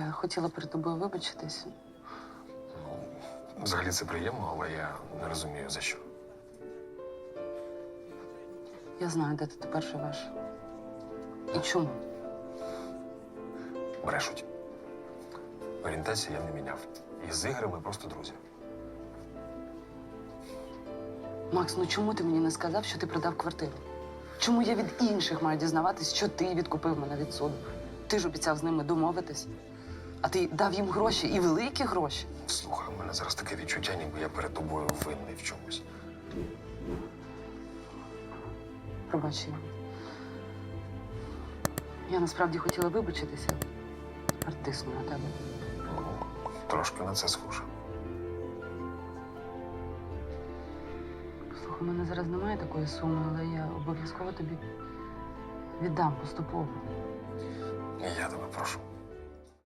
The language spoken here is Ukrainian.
Я хотіла перед тобою вибачитись. Ну, взагалі це приємно, але я не розумію за що. Я знаю, де ти тепер живеш. І чому? Брешуть. Орієнтацію я не міняв. І з Ігорем ми просто друзі. Макс, ну чому ти мені не сказав, що ти продав квартиру? Чому я від інших маю дізнаватись, що ти відкупив мене від суду? Ти ж обіцяв з ними домовитись. А ти дав їм гроші і великі гроші. Слухай, у мене зараз таке відчуття, ніби я перед тобою винний в чомусь. Пробач. Ігор. Я насправді хотіла вибачитися. Тепер тисну на тебе. Ну, трошки на це схоже. Слухай, у мене зараз немає такої суми, але я обов'язково тобі віддам поступово.